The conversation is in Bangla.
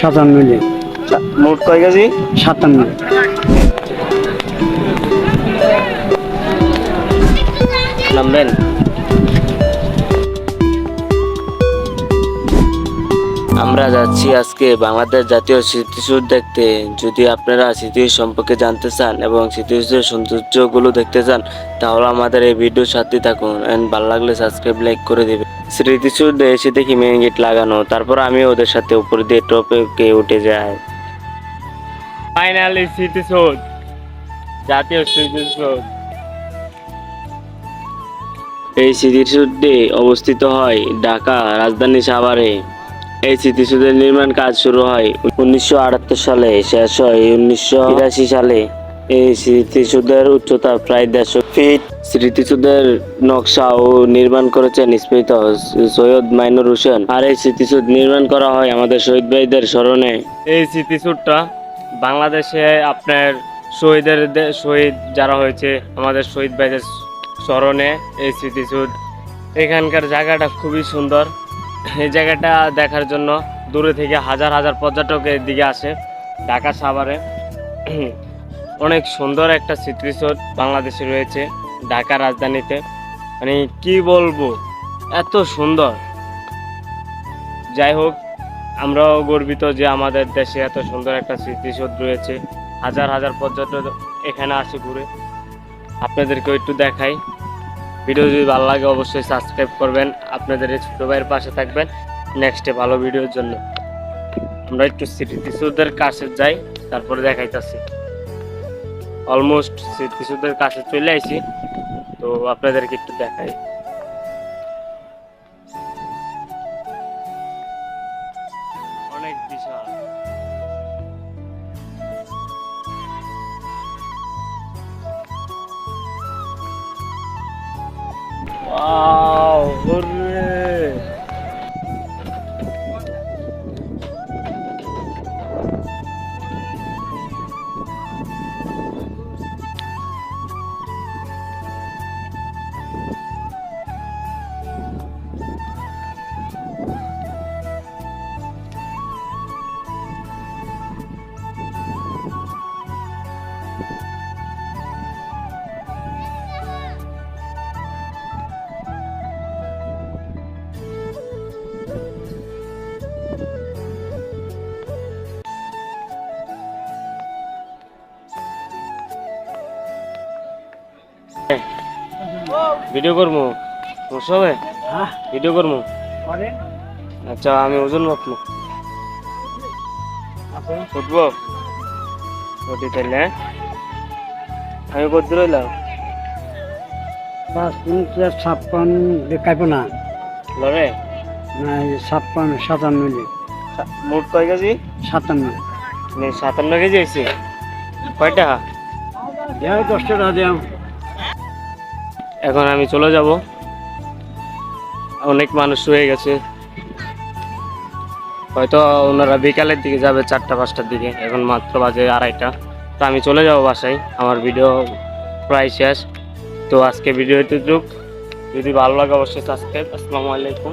সাতান্ন মোট কয় কেজি? সাতান্ন। নামবেন আমরা যাচ্ছি আজকে বাংলাদেশ জাতীয় স্মৃতিসৌধ দেখতে। যদি আপনারা স্মৃতি সম্পর্কে জানতে চান এবং স্মৃতিসৌধের সৌন্দর্যগুলো দেখতে চান তাহলে আমাদের এই ভিডিওর সাথে থাকুন অ্যান্ড ভালো লাগলে সাবস্ক্রাইব লাইক করে দেবে স্মৃতিসৌধে এসে দেখি মেন গেট লাগানো তারপর আমি ওদের সাথে উপরে দিয়ে টপকে উঠে যাই ফাইনালি স্মৃতিসৌধ জাতীয় স্মৃতিসৌধ এই স্মৃতিসৌধটি অবস্থিত হয় ঢাকা রাজধানী সাভারে। এই স্মৃতিসৌধের নির্মাণ কাজ শুরু হয় উনিশশো আটাত্তর সালে, শেষ হয় উনিশশো বিরাশি সালে। এই স্মৃতিসৌধের উচ্চতা প্রায় দেড়শো ফিট। স্মৃতিসৌধের নকশা ও নির্মাণ করেছেন স্মৃত সৈয়দ মাইনুর হোসেন। আর এই স্মৃতিসৌধ নির্মাণ করা হয় আমাদের শহীদ ভাইদের স্মরণে। এই স্মৃতিসৌধটা বাংলাদেশে আপনার শহীদের শহীদ যারা হয়েছে, আমাদের শহীদ ভাইদের স্মরণে এই স্মৃতিসৌধ। এখানকার জায়গাটা খুবই সুন্দর। এই জায়গাটা দেখার জন্য দূরে থেকে হাজার হাজার পর্যটক দিকে আসে ঢাকা সাভারে। অনেক সুন্দর একটা স্মৃতিসৌধ বাংলাদেশে রয়েছে ঢাকা রাজধানীতে। মানে কি বলব, এত সুন্দর। যাই হোক, আমরাও গর্বিত যে আমাদের দেশে এত সুন্দর একটা স্মৃতিসৌধ রয়েছে। হাজার হাজার পর্যটক এখানে আসে ঘুরে। আপনাদেরকেও একটু দেখাই। ভিডিও যদি ভালো লাগে, অবশ্যই সাবস্ক্রাইব করবেন। আপনাদের এই ছোটো ভাইয়ের পাশে থাকবেন। নেক্সটে ভালো ভিডিওর জন্য। আমরা একটু স্মৃতিসুদের কাছে যাই, তারপরে দেখাইতেছি। অলমোস্ট স্মৃতিসুদের কাছে চলে আইছি, তো আপনাদেরকে একটু দেখাই। 啊。ভিডিও করব সমস্যা হবে ভিডিও করব আচ্ছা আমি ওজন মাপবো উঠবো? উঠি তাহলে হ্যাঁ? আমি করতে রইলাম পাঁচ মিনিট ছাপ্পান দেখাইব না। লরে না ছাপ্পান সাতান্ন মোট কয় কেজি? সাতান্ন। নে সাতান্ন কেজি হয়েছে কয় টাকা দেড় দশ দেওয়া এখন আমি চলে যাব। অনেক মানুষ হয়ে গেছে। হয়তো ওনারা বিকালের দিকে যাবে চারটা, পাঁচটার দিকে। এখন মাত্র বাজে আড়াইটা। তো আমি চলে যাব বাসায়। আমার ভিডিও প্রায় শেষ। তো আজকে ভিডিও এতটুক। যদি ভালো লাগে অবশ্যই সাবস্ক্রাইব আসসালামু আলাইকুম।